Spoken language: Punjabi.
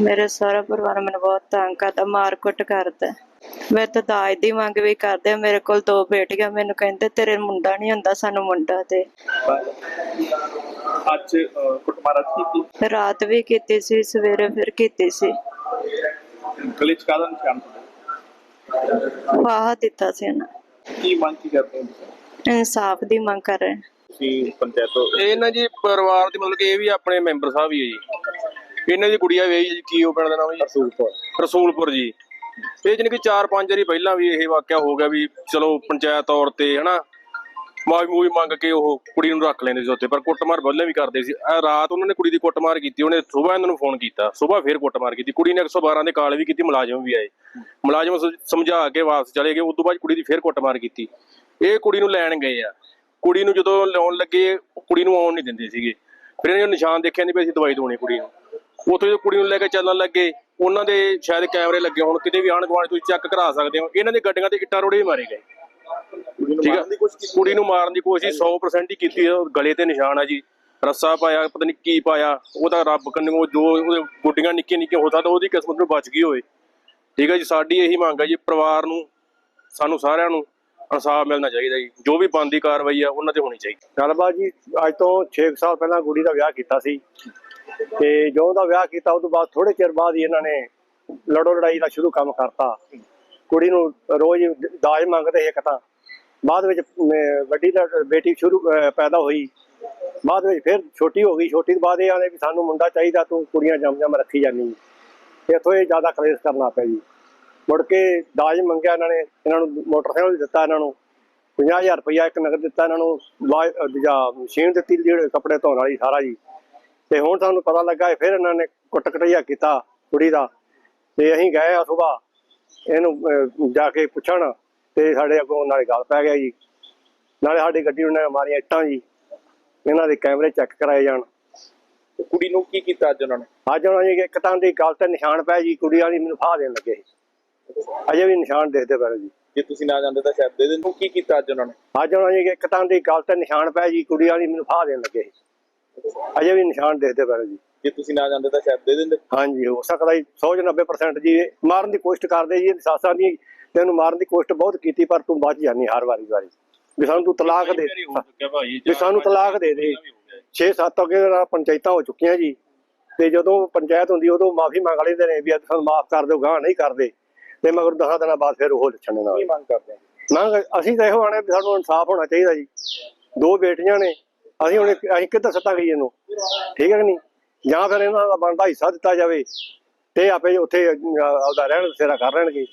ਮੇਰੇ ਸਾਰਾ ਪਰਿਵਾਰ ਮੈਨੂੰ ਬਹੁਤ ਤੰਗ ਕਰਦਾ ਮਾਰ ਕੁੱਟ ਕਰਦਾ ਮੇਰੇ ਤਾਂ ਦਾਜ ਦੀ ਮੰਗ ਵੀ ਕਰਦੇ ਆ ਮੇਰੇ ਕੋਲ ਦੋ ਬੇਟੀਆਂ ਮੈਨੂੰ ਕਹਿੰਦੇ ਤੇਰੇ ਮੁੰਡਾ ਨਹੀਂ ਹੁੰਦਾ ਸਾਨੂੰ ਮੁੰਡਾ ਦੇ ਅੱਜ ਅਹ, ਕੁੱਟਮਾਰ ਅੱਜ ਕੀਤੀ ਰਾਤ ਵੀ ਕੀਤੀ ਸੀ ਸਵੇਰੇ ਫਿਰ ਕੀਤੀ ਸੀ ਗਲੇ ਚ ਕਾਹਦਾ ਨਿਸ਼ਾਨ? ਫਾਹਾ ਦਿੱਤਾ ਸੀ ਉਹਨਾਂ ਕੀ ਮੰਗ ਕੀ ਕਰਦੇ ਹੋ ਤੁਸੀਂ? ਇਨਸਾਫ ਦੀ ਮੰਗ ਕਰ ਰਹੇ ਹਾਂ। ਤੁਸੀਂ ਪੰਚਾਇਤ ਤੋਂ ਇਹ ਨਾ ਜੀ ਪਰਿਵਾਰ ਦੀ ਮਤਲਬ ਕਿ ਇਹ ਵੀ ਆਪਣੇ ਮੈਂਬਰ ਸਾਹਿਬ ਹੀ ਹੈ ਜੀ ਇਹਨਾਂ ਦੀ ਗੁੜੀਆ ਵੀ ਜੀ ਕੀ ਉਹ ਪਿੰਡ ਦਾ ਨਾਮ ਜੀ? ਰਸੂਲਪੁਰ। ਰਸੂਲਪੁਰ ਜੀ। ਇਹ ਜਾਣੀ ਕਿ 4-5 ਵਾਰੀ ਪਹਿਲਾਂ ਵੀ ਇਹ ਵਾਕਿਆ ਹੋ ਗਿਆ ਵੀ ਚਲੋ ਪੰਚਾਇਤ ਤੌਰ ਤੇ ਹਨਾ ਮਾਫੀ ਮੂਵੀ ਮੰਗ ਕੇ ਉਹ ਕੁੜੀ ਨੂੰ ਰੱਖ ਲੈਂਦੇ ਸੀ ਉੱਤੇ ਪਰ ਕੁੱਟਮਾਰ ਬੱਲੇ ਵੀ ਕਰਦੇ ਸੀ। ਇਹ ਰਾਤ ਉਹਨਾਂ ਨੇ ਕੁੜੀ ਦੀ ਕੁੱਟਮਾਰ ਕੀਤੀ ਉਹਨੇ ਸਵੇਰ ਇਹਨਾਂ ਨੂੰ ਫੋਨ ਕੀਤਾ ਸਵੇਰ ਫੇਰ ਕੁੱਟਮਾਰ ਕੀਤੀ। ਕੁੜੀ ਨੇ 112 ਦੇ ਕਾਲ ਵੀ ਕੀਤੀ ਮੁਲਾਜ਼ਮ ਵੀ ਆਏ। ਮੁਲਾਜ਼ਮ ਸਮਝਾ ਕੇ ਵਾਪਸ ਚਲੇ ਗਏ ਉਸ ਤੋਂ ਬਾਅਦ ਕੁੜੀ ਦੀ ਫੇਰ ਕੁੱਟਮਾਰ ਕੀਤੀ। ਇਹ ਕੁੜੀ ਨੂੰ ਲੈਣ ਗਏ ਆ। ਕੁੜੀ ਨੂੰ ਜਦੋਂ ਲਿਆਉਣ ਲੱਗੇ ਕੁੜੀ ਨੂੰ ਆਉਣ ਨਹੀਂ ਦਿੰਦੇ ਸੀਗੇ। ਫਿਰ ਇਹਨਾਂ ਨੇ ਨਿਸ਼ਾਨ ਦੇਖਿਆ ਨਹੀਂ ਵੀ ਅਸੀਂ ਦਵਾਈ ਦਵਾਉਣੀ ਕੁੜੀ ਨੂੰ। ਉੱਥੇ ਜਦੋਂ ਕੁੜੀ ਨੂੰ ਲੈ ਕੇ ਚੱਲਣ ਲੱਗੇ ਉਹਨਾਂ ਦੇ ਸ਼ਾਇਦ ਕੈਮਰੇ ਲੱਗੇ ਹੋਣ ਕਿਤੇ ਵੀ ਆਣ ਗੁਆਂਢ ਤੁਸੀਂ ਚੈੱਕ ਕਰਾ ਸਕਦੇ ਹੋ। ਇਹਨਾਂ ਦੀ ਗੱਡੀਆਂ ਤੇ ਇੱਟਾਂ ਰੋੜੇ ਮਾਰੇ ਗਏ। ਠੀਕ ਹੈ ਕੁੜੀ ਨੂੰ ਮਾਰਨ ਦੀ ਕੋਸ਼ਿਸ਼ 100% ਹੀ ਕੀਤੀ ਹੈ ਗਲੇ ਤੇ ਨਿਸ਼ਾਨ ਆ ਜੀ। ਰੱਸਾ ਪਾਇਆ ਪਤਾ ਨਹੀਂ ਕੀ ਪਾਇਆ ਉਹਦਾ ਰੱਬ ਕੰਨੋਂ ਜੋ ਉਹਦੇ ਗੁੱਡੀਆਂ ਨਿੱਕੀਆਂ ਨਿੱਕੀਆਂ ਹੋ ਸਕਦਾ ਉਹਦੀ ਕਿਸਮਤ ਨੂੰ ਬਚ ਗਈ ਹੋਵੇ। ਠੀਕ ਹੈ ਜੀ ਸਾਡੀ ਇਹੀ ਮੰਗ ਹੈ ਜੀ ਪਰਿਵਾਰ ਨੂੰ ਸਾਨੂੰ ਸਾਰਿਆਂ ਨੂੰ ਇਨਸਾਫ ਮਿਲਣਾ ਚਾਹੀਦਾ ਜੀ। ਜੋ ਵੀ ਬੰਦੀ ਕਾਰਵਾਈ ਆ ਉਹਨਾਂ ਤੇ ਹੋਣੀ ਚਾਹੀਦੀ। ਗੱਲਬਾਤ ਜੀ ਅੱਜ ਤੋਂ 6 ਸਾਲ ਪਹਿਲਾਂ ਕੁੜੀ ਦਾ ਵਿਆਹ ਕੀਤਾ ਸੀ। ਤੇ ਜਦੋਂ ਦਾ ਵਿਆਹ ਕੀਤਾ ਉਸ ਤੋਂ ਬਾਅਦ ਥੋੜੇ ਚਿਰ ਬਾਅਦ ਹੀ ਇਹਨਾਂ ਨੇ ਲੜੋ ਲੜਾਈ ਦਾ ਸ਼ੁਰੂ ਕੰਮ ਕਰਤਾ। ਕੁੜੀ ਨੂੰ ਰੋਜ਼ ਦਾਜ ਮੰਗਦੇ ਇੱਕ ਤਾਂ। ਬਾਅਦ ਵਿੱਚ ਵੱਡੀ ਬੇਟੀ ਸ਼ੁਰੂ ਪੈਦਾ ਹੋਈ। ਬਾਅਦ ਵਿੱਚ ਫਿਰ ਛੋਟੀ ਹੋ ਗਈ। ਛੋਟੀ ਤੋਂ ਬਾਅਦ ਇਹ ਆਲੇ ਵੀ ਸਾਨੂੰ ਮੁੰਡਾ ਚਾਹੀਦਾ, ਤੂੰ ਕੁੜੀਆਂ ਜੰਮ ਜੰਮ ਰੱਖੀ ਜਾਨੀ। ਇਥੋਂ ਇਹ ਜ਼ਿਆਦਾ ਕਲੇਸ਼ ਕਰਨਾ ਪਿਆ ਜੀ। ਮੁੜ ਕੇ ਦਾਜ ਮੰਗਿਆ ਇਹਨਾਂ ਨੇ। ਇਹਨਾਂ ਨੂੰ ਮੋਟਰਸਾਈਕਲ ਦਿੱਤਾ ਇਹਨਾਂ ਨੂੰ। 50000 ਰੁਪਇਆ ਇੱਕ ਨਗਦ ਦਿੱਤਾ ਇਹਨਾਂ ਨੂੰ। ਦੂਜਾ ਮਸ਼ੀਨ ਦਿੱਤੀ, ਜਿਹੜੇ ਕੱਪੜੇ ਧੋਣ ਵਾਲੀ, ਸਾਰਾ ਜੀ। ਤੇ ਹੁਣ ਸਾਨੂੰ ਪਤਾ ਲੱਗਾ ਫਿਰ ਇਹਨਾਂ ਨੇ ਕੁੱਟ ਕਟਈਆ ਕੀਤਾ ਕੁੜੀ ਦਾ। ਤੇ ਅਸੀਂ ਗਏ ਆ ਸੁਬਾਹ ਇਹਨੂੰ ਜਾ ਕੇ ਪੁੱਛਣ ਤੇ ਸਾਡੇ ਅੱਗੋਂ ਨਾਲੇ ਗੱਲ ਪੈ ਗਿਆ ਜੀ। ਨਾਲੇ ਸਾਡੀ ਗੱਡੀ ਉਹਨਾਂ ਨੇ ਮਾਰੀਆਂ ਇੱਟਾਂ ਜੀ ਇਹਨਾਂ ਦੇ ਕੈਮਰੇ ਚੈੱਕ ਕਰਾਏ ਜਾਣ। ਕੁੜੀ ਨੂੰ ਕੀ ਕੀਤਾ ਅੱਜ ਉਹਨਾਂ ਨੇ? ਅੱਜ ਉਹਨਾਂ ਜੀ ਇੱਕ ਤਾਂ ਦੀ ਗੱਲ ਤੇ ਨਿਸ਼ਾਨ ਪੈ ਜੀ ਕੁੜੀ ਵਾਲੀ ਮੈਨੂੰ ਫਾਹ ਦੇਣ ਲੱਗੇ ਅਜੇ ਵੀ ਨਿਸ਼ਾਨ ਦੇਖਦੇ ਪਏ ਨੇ ਜੀ। ਜੇ ਤੁਸੀਂ ਨਾ ਜਾਂਦੇ ਤਾਂ ਸ਼ਾਇਦ ਦੇ ਦਿਨ ਕੀ ਕੀਤਾ ਅੱਜ ਉਹਨਾਂ ਨੇ? ਅੱਜ ਉਹਨਾਂ ਜੀ ਇੱਕ ਤਾਂ ਦੀ ਗੱਲ ਤੇ ਨਿਸ਼ਾਨ ਪੈ ਜੀ ਕੁੜੀ ਵਾਲੀ ਮੈਨੂੰ ਫਾਹ ਦੇਣ ਲੱਗੇ ਅਜੇ ਵੀ ਨਿਸ਼ਾਨ ਦੇਖਦੇ ਪਏ ਨੇ ਜੀ। ਜੇ ਤੁਸੀਂ ਨਾ ਜਾਂਦੇ ਤਾਂ ਸ਼ਾਇਦ ਦੇ ਦਿੰਦੇ। ਹਾਂਜੀ ਹੋ ਸਕਦਾ ਜੀ 100 ਜਾਂ 90% ਜੀ ਮਾਰਨ ਦੀ ਕੋਸ਼ਿਸ਼ ਕਰਦੇ ਜੀ ਸਾਸਾਂ ਦੀ ਤੈਨੂੰ ਮਾਰਨ ਦੀ ਕੋਸ਼ਿਸ਼ ਬਹੁਤ ਕੀਤੀ ਪਰ ਤੂੰ ਬਚ ਜਾਨੀ ਹਰ ਵਾਰੀ ਵਾਰੀ। ਵੀ ਸਾਨੂੰ ਤੂੰ ਤਲਾਕ ਦੇ ਵੀ ਸਾਨੂੰ ਤਲਾਕ ਦੇ ਦੇ। 6-7 ਅੱਗੇ ਪੰਚਾਇਤਾਂ ਹੋ ਚੁੱਕੀਆਂ ਜੀ। ਤੇ ਜਦੋਂ ਪੰਚਾਇਤ ਹੁੰਦੀ ਉਦੋਂ ਮਾਫੀ ਮੰਗ ਲੈਂਦੇ ਨੇ ਵੀ ਅੱਜ ਸਾਨੂੰ ਮਾਫ ਕਰ ਦਿਓ ਗਾਂ ਨਹੀਂ ਕਰਦੇ। ਤੇ ਮਗਰ 10 ਦਿਨਾਂ ਬਾਅਦ ਫਿਰ ਉਹ ਲੱਛਣ ਨਾਲ। ਮੰਗ ਕਰਦੇ ਮੰਗ ਅਸੀਂ ਤਾਂ ਇਹੋ ਆਣੇ ਸਾਨੂੰ ਇਨਸਾਫ ਹੋਣਾ ਚਾਹੀਦਾ ਜੀ। ਦੋ ਬੇਟੀਆਂ ਨੇ ਅਸੀਂ ਹੁਣ ਅਸੀਂ ਕਿੱਧਰ ਸੱਤਾ ਗਈ ਇਹਨੂੰ? ਠੀਕ ਹੈ ਕਿ ਨਹੀਂ? ਜਾਂ ਫਿਰ ਇਹਨਾਂ ਦਾ ਬਣਦਾ ਹਿੱਸਾ ਦਿੱਤਾ ਜਾਵੇ ਤੇ ਆਪੇ ਉੱਥੇ ਆਪਦਾ ਰਹਿਣ ਸੇਰਾ ਕਰ ਲੈਣਗੇ।